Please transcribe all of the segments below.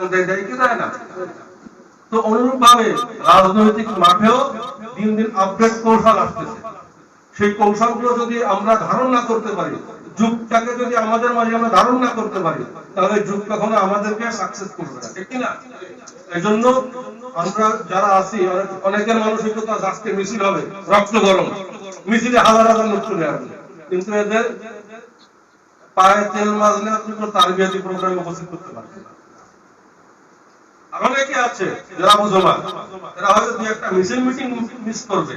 দেয় কি তো অনুরূপ ভাবে রাজনৈতিক মাঠেও দিন দিন আপডেট কৌশল আসতেছে। সেই কৌশলগুলো যদি আমরা ধারণ না করতে পারি, যুগটাকে যদি আমাদের মাঝে আমরা ধারণ না করতে পারি, তাহলে যুগ কখনো আমাদেরকে সাকসেস করবে না, ঠিক না? এই জন্য আমরা যারা আছি, অনেক- অনেকের মানসিকতা আজকে মিছিল হবে, রক্ত গরম। মিছিলে হাজার হাজার লোক চলে আসবে। কিন্তু এদের পায়ে তেল মাজলে আপনি কোনো তারবিয়াতি প্রোগ্রামে উপস্থিত করতে পারবেন না। অনেকে আছে? যারা মুসলমান এরা হয়তো দুই একটা মিছিল মিটিং মিস করবে।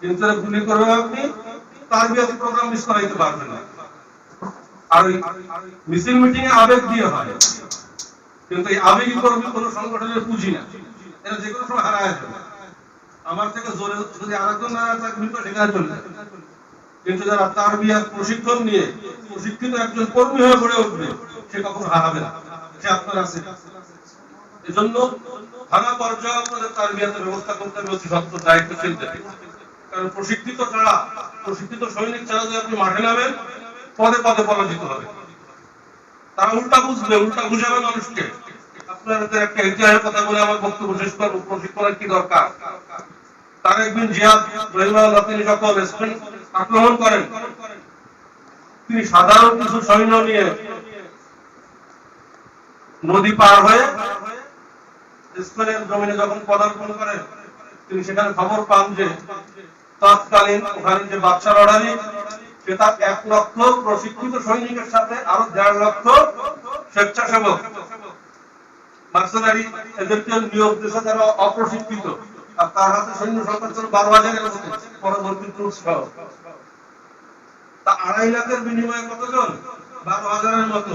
কিন্তু এরা গুলি করবে আপনি, তার প্রোগ্রাম মিস করাইতে না। আর মিছিল মিটিং এ আবেগ দিয়ে হয়। কিন্তু এই আবেগী কর্মী কোনো সংগঠনের পুঁজি না। যে কোনো সময় হারায় যাবে আমার থেকে জোরে যদি আরেকজন না চলে কিন্তু যারা তার প্রশিক্ষণ নিয়ে প্রশিক্ষিত একজন কর্মী হয়ে গড়ে উঠবে, সে কখনো হারাবে না। সে আপনার আছে এজন্য থানা পর্যায়ে ব্যবস্থা করতে হবে। কারণ প্রশিক্ষিত ছাড়া প্রশিক্ষিত সৈনিক ছাড়া যদি আপনি মাঠে নামেন, পদে পদে পরাজিত হবে। তারা উল্টা বুঝবে, উল্টা বুঝাবে মানুষকে। আপনাদের একটা ইতিহাসের কথা বলে আমার বক্তব্য শেষ করব, প্রশিক্ষণের কি দরকার? তার একদিন জিয়াদ তিনি যখন আক্রমণ করেন। তিনি সাধারণ কিছু সৈন্য নিয়ে নদী পার হয়ে স্পেনের জমিনে যখন পদার্পণ করেন, তিনি সেখানে খবর পান যে তৎকালীন ওখানে যে বাদশা লড়ারি সে তার এক লক্ষ প্রশিক্ষিত সৈনিকের সাথে আরও দেড় লক্ষ স্বেচ্ছাসেবক। মার্সেনারি এদেরকে নিয়োগ দিয়েছে তারা অপ্রশিক্ষিত। আর তার হাতে সৈন্য সংখ্যা বারো হাজারের মতো। পরবর্তী ট্রুপ সহ। তা আড়াই লাখের বিনিময়ে কতজন? বারো হাজারের মতো।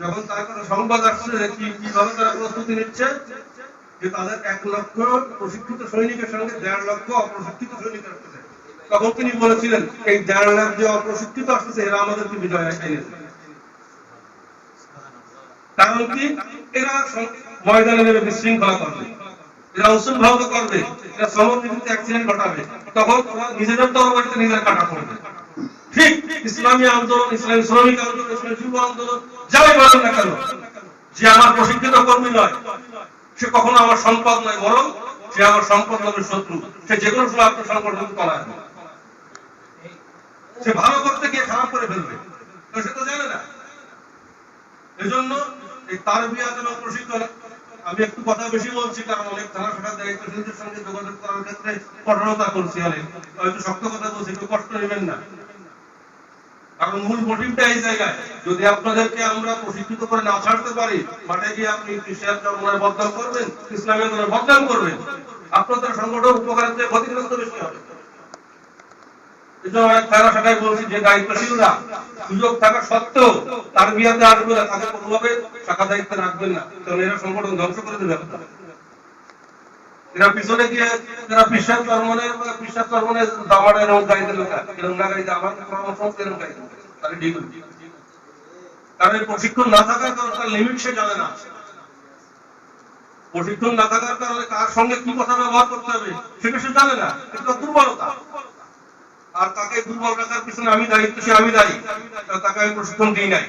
যখন তার কাছে সংবাদ আসছে কি কীভাবে তারা প্রস্তুতি নিচ্ছে, যে তাদের এক লক্ষ প্রশিক্ষিত সৈনিকের সঙ্গে দেড় লক্ষ অপ্রশিক্ষিত সৈনিক আসতেছে তখন তিনি বলেছিলেন, এই দেড় লাখ যে অপ্রশিক্ষিত আসতেছে, এরা আমাদেরকে বিজয় এনেছে কারণ কি? এরা ময়দানে নেমে বিশৃঙ্খলা করবে। এরা উসুল ভঙ্গ করবে। এরা সমন্বিত অ্যাক্সিডেন্ট ঘটাবে। তখন ওরা নিজেদের তরবারিতে নিজের কাটা পড়বে। ঠিক ইসলামী আন্দোলন, ইসলামী শ্রমিক আন্দোলন, ইসলামী যুব আন্দোলন যাই বলেন না কেন? যে আমার প্রশিক্ষিত কর্মী নয়, সে কখনো আমার সম্পদ নয়, বরং সে আমার সম্পদ নয় শত্রু। সে যে কোনো সময় আপনার কিন্তু করায় সে ভালো করতে গিয়ে খারাপ করে ফেলবে। সে তো জানে না। এজন্য এই তার বিয়াদ এবং প্রশিক্ষণ আমি একটু কথা বেশি বলছি, কারণ অনেক থানা শাখার দায়িত্বশীলদের সঙ্গে যোগাযোগ করার ক্ষেত্রে কঠোরতা করছি অনেক। হয়তো শক্ত কথা বলছি, একটু কষ্ট নেবেন না। কারণ মূল মোটিভটা এই জায়গায়। যদি আপনাদেরকে আমরা প্রশিক্ষিত করে না ছাড়তে পারি, মাঠে গিয়ে আপনি খ্রিস্টান ধর্মের বদনাম করবেন, ইসলামের ধর্মের বদনাম করবেন, আপনাদের সংগঠন উপকারের চেয়ে ক্ষতিগ্রস্ত বেশি হবে। থানা শাখায় বলছি যে দায়িত্বশীলরা সুযোগ থাকা সত্ত্বেও তার বিয়াতে আসবে না, তাকে কোনোভাবে শাখা দায়িত্বে রাখবেন না। কারণ এরা সংগঠন ধ্বংস করে দেবে। এরা পিছনে গিয়ে, এরা চর্মনের দামাটা এরকম এরকম না আমার এরকম তাহলে ঠিক কারণ প্রশিক্ষণ না থাকার তার লিমিট সে জানে না। প্রশিক্ষণ না থাকার কারণে কার সঙ্গে কি কথা ব্যবহার করতে হবে, সেটা সে জানে না। এটা দুর্বলতা। আর তাকে দুর্বল রাখার পিছনে আমি দায়িত্ব সে আমি দায়ী। তাকে আমি প্রশিক্ষণ দিই নাই।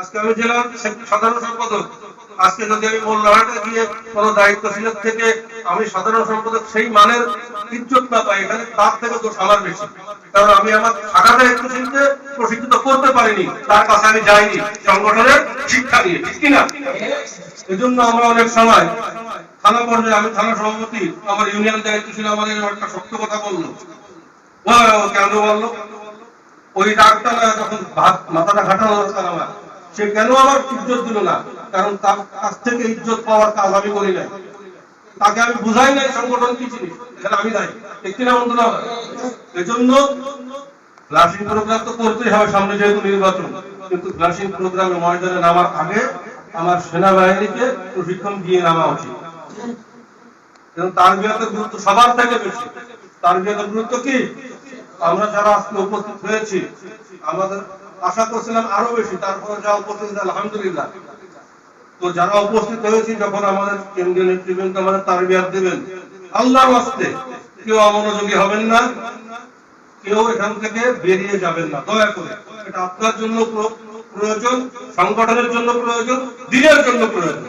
আজকে আমি জেলার সাধারণ সম্পাদক। আজকে যদি আমি মোল্লাহাটে গিয়ে কোনো দায়িত্বশীলের থেকে আমি সাধারণ সম্পাদক সেই মানের ইজ্জত না পাই, এখানে তার থেকে দোষ আমার বেশি। কারণ আমি আমার শাখা দায়িত্বশীলকে প্রশিক্ষিত করতে পারিনি, তার কাছে আমি যাইনি। সংগঠনের শিক্ষা নিয়ে ঠিক কিনা? এজন্য আমরা অনেক সময় থানা পর্যায়ে, আমি থানা সভাপতি, আমার ইউনিয়ন দায়িত্বশীল এরকম একটা শক্ত কথা বলল। কেন বলল? ওই ডাক্তার যখন মাথাটা ঘাটানো দরকার আমার, সে কেন আমার ইজ্জত দিল না? কারণ তার কাছ থেকে ইজ্জত পাওয়ার কাজ আমি করি নাই। তাকে আমি বুঝাই নাই সংগঠন কি জিনিস এখানে আমি কিনা বন্ধু না এই জন্য ফ্লাশিং প্রোগ্রাম তো করতেই হবে সামনে যেহেতু নির্বাচন। কিন্তু ফ্লাশিং প্রোগ্রামে ময়দানে নামার আগে আমার সেনাবাহিনীকে প্রশিক্ষণ দিয়ে নামা উচিত। গুরুত্ব সবার থেকে বেশি। তার গুরুত্ব কি? আমরা যারা আজকে উপস্থিত হয়েছি, আমাদের আশা করছিলাম আরও বেশি। তারপরে যা উপস্থিত আলহামদুলিল্লাহ। তো যারা উপস্থিত হয়েছি, যখন আমাদের কেন্দ্রীয় নেতৃবৃন্দ আমাদের তার বিয়াত দেবেন, আল্লাহর ওয়াস্তে কেউ অমনোযোগী হবেন না, কেউ এখান থেকে বেরিয়ে যাবেন না। দয়া করে, এটা আপনার জন্য প্রয়োজন, সংগঠনের জন্য প্রয়োজন, দিনের জন্য প্রয়োজন।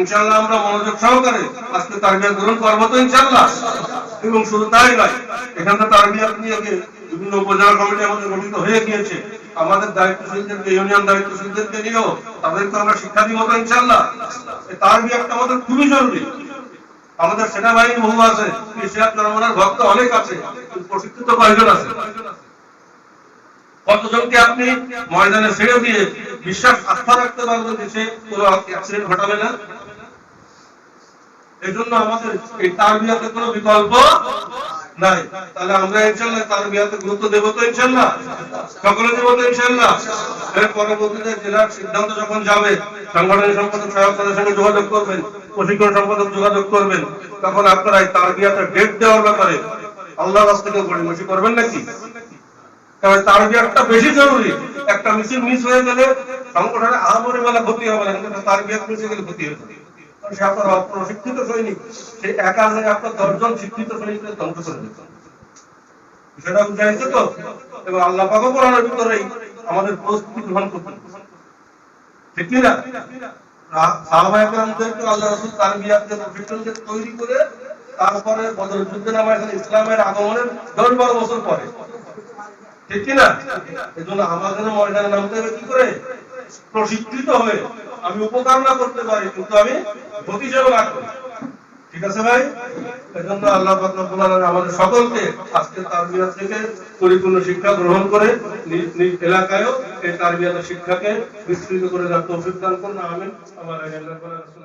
ইনশাল্লাহ আমরা মনোযোগ সহকারে আজকে তারবিয়া গ্রহণ করব তো ইনশাল্লাহ এবং শুধু তাই নয়, এখানে তারবিয়া নিয়ে গিয়ে বিভিন্ন উপজেলা কমিটি আমাদের গঠিত হয়ে গিয়েছে। আমাদের দায়িত্বশীলদেরকে ইউনিয়ন দায়িত্বশীলদেরকে নিয়েও তাদেরকে আমরা শিক্ষা দিব ইনশাল্লাহ এই তারবিয়াটা আমাদের খুবই জরুরি। আমাদের সেনাবাহিনী বহু আছে জনগণের ভক্ত অনেক আছে প্রশিক্ষিত কয়েকজন আছে। কতজনকে আপনি ময়দানে ছেড়ে দিয়ে বিশ্বাস, আস্থা রাখতে পারবেন সে কোনো অ্যাক্সিডেন্ট ঘটাবে না? এই জন্য আমাদের এই তারবিয়াতে কোনো বিকল্প নাই। তাহলে আমরা ইনশাল্লাহ তারবিয়াতে গুরুত্ব দেবো তো ইনশাল্লাহ? সকলে তো ইনশাল্লাহ? পরবর্তীতে জেলার সিদ্ধান্ত যখন যাবে সম্পাদক সঙ্গে যোগাযোগ করবেন, প্রশিক্ষণ সম্পাদক যোগাযোগ করবেন, তখন আপনারা এই তারবিয়াতে ডেট দেওয়ার ব্যাপারে আল্লাহর কাছ থেকে গড়িমসি করবেন নাকি? তার বিয়ারটা বেশি জরুরি। একটা মিছিল মিস হয়ে গেলে সংগঠনে আহামরি বেলা ক্ষতি হবে না, কিন্তু তার বিয়ার হয়ে গেলে ক্ষতি হবে আপনার প্রশিক্ষিত সৈনিক একা নয় আপনার দশজন শিক্ষিত সৈনিককে ধ্বংস করে দিত বুঝাইছে তো এবং আল্লাহ কোরআনের ভিতরেই আমাদের প্রস্তুতি গ্রহণ ঠিক তারপরে নামা ইসলামের আগমনের দশ বারো বছর পরে ঠিক কি না এই জন্য আমাদের ময়দানে নামতে হবে কি করে প্রশিক্ষিত হয়ে আমি উপকামনা করতে পারি, কিন্তু আমি যেন না করি। ঠিক আছে ভাই? এজন্য জন্য আল্লাহ রব্বুল আলামিন আমাদের সকলকে আজকে তারবিয়াত থেকে পরিপূর্ণ শিক্ষা গ্রহণ করে নিজ এলাকায়ও এই তারবিয়াতের শিক্ষাকে বিস্তৃত করে দেওয়ার তৌফিক দান করুন। আমিন। আমার আল্লাহ রাসূল